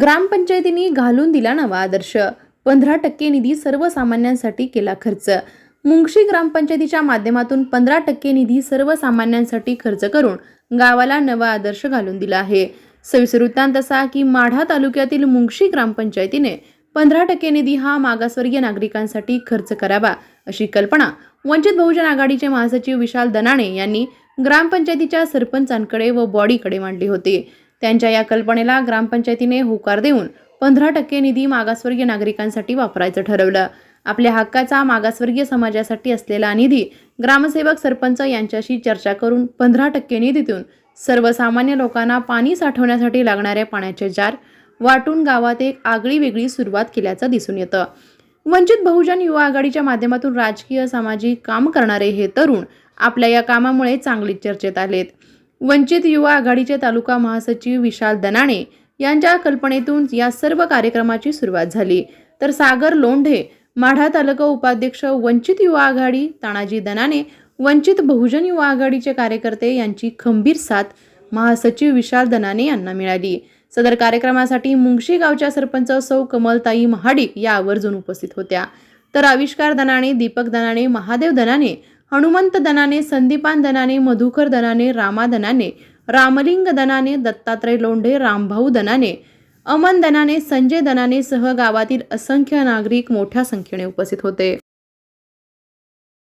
ग्रामपंचायतींनी घालून दिला नवा आदर्श. पंधरा टक्के निधी सर्वसामान्यांसाठी केला खर्च. मुंगशी ग्रामपंचायतीच्या माध्यमातून पंधरा टक्के निधी सर्वसामान्यांसाठी खर्च करून गावाला नवा आदर्श घालून दिला आहे. सविस्तर वृत्तांत असा की माढा तालुक्यातील मुंगशी ग्रामपंचायतीने पंधरा टक्के निधी हा मागासवर्गीय नागरिकांसाठी खर्च करावा अशी कल्पना वंचित बहुजन आघाडीचे महासचिव विशाल दनाणे यांनी ग्रामपंचायतीच्या सरपंचांकडे व बॉडीकडे मांडली होती. त्यांच्या या कल्पनेला ग्रामपंचायतीने होकार देऊन पंधरा टक्के निधी मागासवर्गीय नागरिकांसाठी वापरायचं ठरवलं. आपल्या हक्काचा मागासवर्गीय समाजासाठी असलेला निधी ग्रामसेवक सरपंच यांच्याशी चर्चा करून पंधरा टक्के निधीतून सर्वसामान्य लोकांना पाणी साठवण्यासाठी लागणाऱ्या पाण्याचे जार वाटून गावात एक आगळी वेगळी सुरुवात केल्याचं दिसून येतं. वंचित बहुजन युवा आघाडीच्या माध्यमातून राजकीय सामाजिक काम करणारे हे तरुण आपल्या या कामामुळे चांगलीच चर्चेत आलेत. वंचित युवा आघाडीचे तालुका महासचिव विशाल दनाणे यांच्या कल्पनेतून या सर्व कार्यक्रमाची सुरुवात झाली. तर सागर लोंढे माढा तालुका उपाध्यक्ष वंचित युवा आघाडी तानाजी दनाने वंचित बहुजन युवा आघाडीचे कार्यकर्ते यांची खंबीर साथ महासचिव विशाल दनाने यांना मिळाली. सदर कार्यक्रमासाठी मुंगशी गावच्या सरपंच सौ कमलताई महाडिक या आवर्जून उपस्थित होत्या. तर आविष्कार दनाने दीपक दनाने महादेव दनाने हनुमंत दनाने संदीपान दनाने मधुकर दनाने रामा दनाने रामलिंग दनाने दत्तात्रय लोंढे रामभाऊ दनाने अमन दनाने संजय दनाने सह गावातील असंख्य नागरिक मोठ्या संख्येने उपस्थित होते.